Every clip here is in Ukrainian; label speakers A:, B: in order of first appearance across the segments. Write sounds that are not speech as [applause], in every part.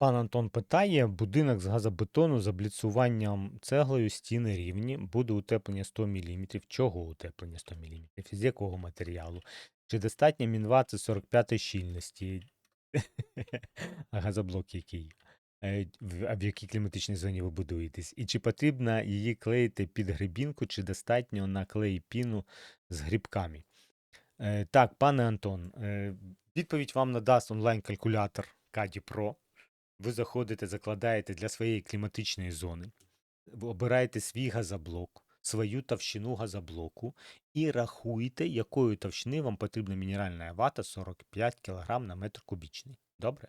A: Пан Антон питає: будинок з газобетону з обліцуванням цеглою, стіни рівні, буде утеплення 100 мм. Чого утеплення 100 мм? З якого матеріалу? Чи достатньо мінвати 45 щільності? [laughs] А газоблок який? Е, в- якій кліматичній зоні ви будуєтесь? І чи потрібно її клеїти під грибінку, чи достатньо на клей піну з грибками? Е, Так, пане Антон, е, відповідь вам надасть онлайн-калькулятор CADI Pro. Ви заходите, закладаєте для своєї кліматичної зони, обираєте свій газоблок, свою товщину газоблоку і рахуєте, якої товщини вам потрібна мінеральна вата 45 кг на метр кубічний. Добре?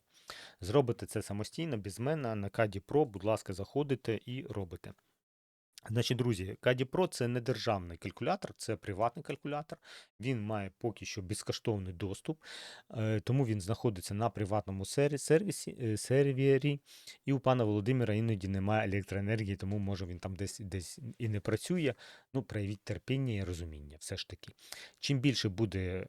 A: Зробите це самостійно, без мене на Каді Pro, будь ласка, заходите і робите. Значить, друзі, CADI Pro це не державний калькулятор, це приватний калькулятор. Він має поки що безкоштовний доступ, е, тому він знаходиться на приватному сервісі, е, сервері. І у пана Володимира іноді немає електроенергії, тому може він там десь, десь і не працює. Ну, проявіть терпіння і розуміння, все ж таки. Чим більше буде е,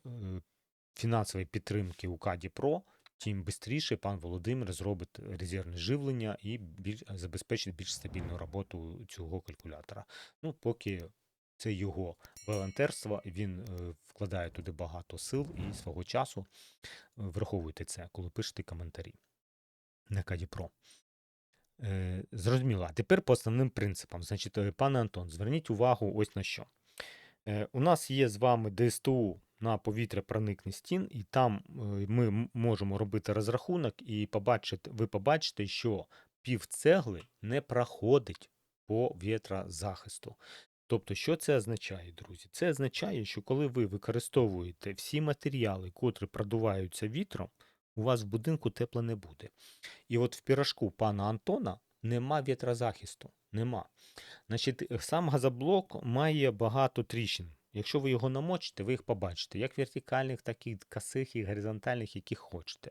A: фінансової підтримки у CADI Pro, тим швидше пан Володимир зробить резервне живлення і більш, забезпечить більш стабільну роботу цього калькулятора. Ну, поки це його волонтерство, він е, вкладає туди багато сил і свого часу. Е, Враховуйте це, коли пишете коментарі на Каді Про. Е, зрозуміло. А тепер по основним принципам. Значить, е, пане Антон, зверніть увагу ось на що. Е, у нас є з вами ДСТУ на повітря проникне стін, і там е, ми можемо робити розрахунок, і побачите, ви побачите, що пів цегли не проходить по вітрозахисту. Тобто, що це означає, друзі? Це означає, що коли ви використовуєте всі матеріали, котрі продуваються вітром, у вас в будинку тепло не буде. І от в пірашку пана Антона нема вітрозахисту. Нема. Значить, е, сам газоблок має багато тріщин. Якщо ви його намочите, ви їх побачите, як вертикальних, так і косих, і горизонтальних, яких хочете.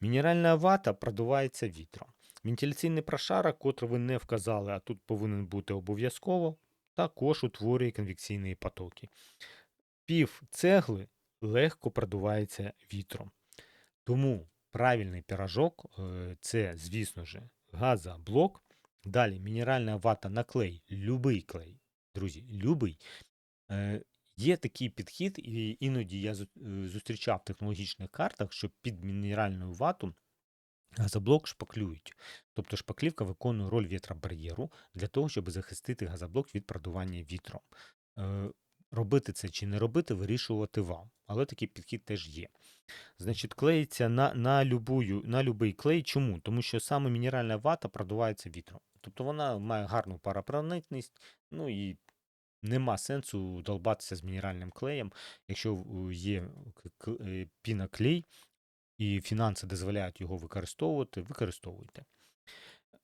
A: Мінеральна вата продувається вітром. Вентиляційний прошарок, котрий ви не вказали, а тут повинен бути обов'язково, також утворює конвекційні потоки. Пів цегли легко продувається вітром. Тому правильний пірожок е, це, звісно ж, газоблок. Далі мінеральна вата на клей, любий клей, друзі, любий. Є такий підхід, і іноді я е, зустрічав в технологічних картах, що під мінеральну вату газоблок шпаклюють. Тобто шпаклівка виконує роль вітробар'єру для того, щоб захистити газоблок від продування вітром. Е, Робити це чи не робити, вирішувати вам. Але такий підхід теж є. Значить, клеїться на, на, любую, на любий клей. Чому? Тому що саме мінеральна вата продувається вітром. Тобто вона має гарну парапроникність, ну і нема сенсу долбатися з мінеральним клеєм, якщо є е, піноклей і фінанси дозволяють його використовувати, використовуйте.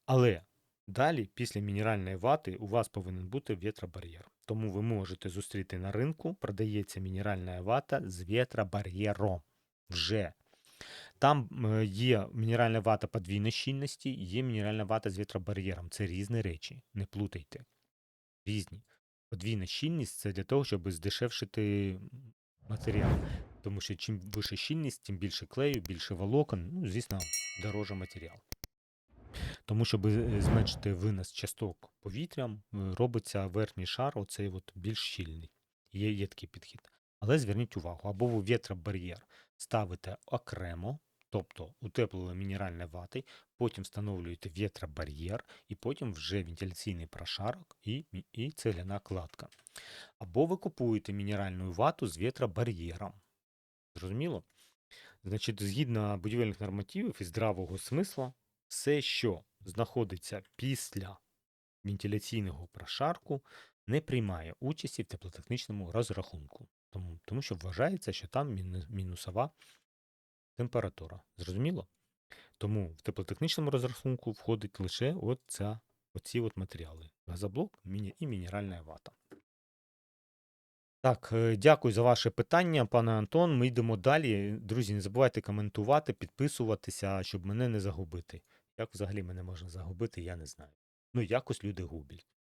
A: Але далі, після мінеральної вати, у вас повинен бути вітробар'єр. Тому ви можете зустріти на ринку, продається мінеральна вата з вітробар'єром. Вже. Там є мінеральна вата подвійної щільності, є мінеральна вата з вітробар'єром. Це різні речі. Не плутайте. Різні. Подвійна щільність це для того, щоб здешевшити матеріал. Тому що чим вища щільність, тим більше клею, більше волокон, ну, звісно, дороже матеріал. Тому, щоб е, зменшити винос часток повітрям, е, робиться верхній шар, оцей от більш щільний. Є, є такий підхід. Але зверніть увагу, або ви вітробар'єр ставите окремо, тобто утеплили мінеральне вати, потім встановлюєте вітробар'єр, і потім вже вентиляційний прошарок і, і цегляна кладка. Або ви купуєте мінеральну вату з вітробар'єром. Зрозуміло? Значить, згідно будівельних нормативів і здравого смисла, все, що знаходиться після вентиляційного прошарку, не приймає участі в теплотехнічному розрахунку, тому, тому що вважається, що там мінусова температура. Зрозуміло? Тому в теплотехнічному розрахунку входить лише от оці от матеріали: газоблок і мінеральна вата. Так, е, дякую за ваше питання, пане Антон. Ми йдемо далі. Друзі, не забувайте коментувати, підписуватися, щоб мене не загубити. Як взагалі мене можна загубити, я не знаю. Ну, якось люди гублять.